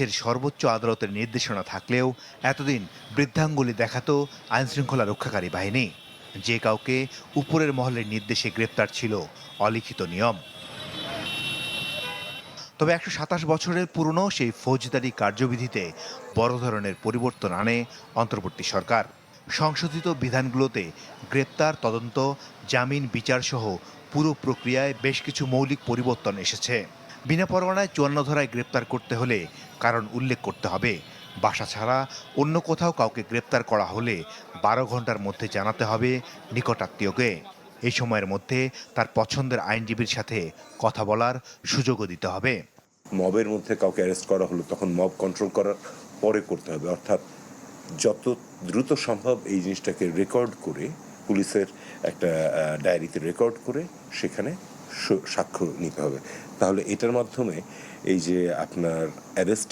দেশের সর্বোচ্চ আদালতের নির্দেশনা থাকলেও এতদিন বৃদ্ধাঙ্গুলি দেখাতো আইনশৃঙ্খলা রক্ষাকারী বাহিনী। যে কাউকে উপরের মহলের নির্দেশে গ্রেপ্তার ছিল অলিখিত নিয়ম। তবে একশো সাতাশ বছরের পুরনো সেই ফৌজদারি কার্যবিধিতে বড় ধরনের পরিবর্তন আনে অন্তর্বর্তী সরকার। সংশোধিত বিধানগুলোতে গ্রেপ্তার, তদন্ত, জামিন, বিচারসহ পুরো প্রক্রিয়ায় বেশ কিছু মৌলিক পরিবর্তন এসেছে। বিনা পরোয়ানায় চুয়ান্ন ধরায় গ্রেপ্তার করতে হলে কারণ উল্লেখ করতে হবে। বাসা ছাড়া অন্য কোথাও কাউকে গ্রেপ্তার করা হলে বারো ঘণ্টার মধ্যে জানাতে হবে নিকটাত্মীয়কে। এই সময়ের মধ্যে তার পছন্দের আইনজীবীর সাথে কথা বলার সুযোগও দিতে হবে। মবের মধ্যে কাউকে অ্যারেস্ট করা হলো তখন মব কন্ট্রোল করার পরে করতে হবে। অর্থাৎ যত দ্রুত সম্ভব এই জিনিসটাকে রেকর্ড করে, পুলিশের একটা ডায়েরিতে রেকর্ড করে সেখানে সাক্ষ্য নিতে হবে। তাহলে এটার মাধ্যমে এই যে আপনার অ্যারেস্টের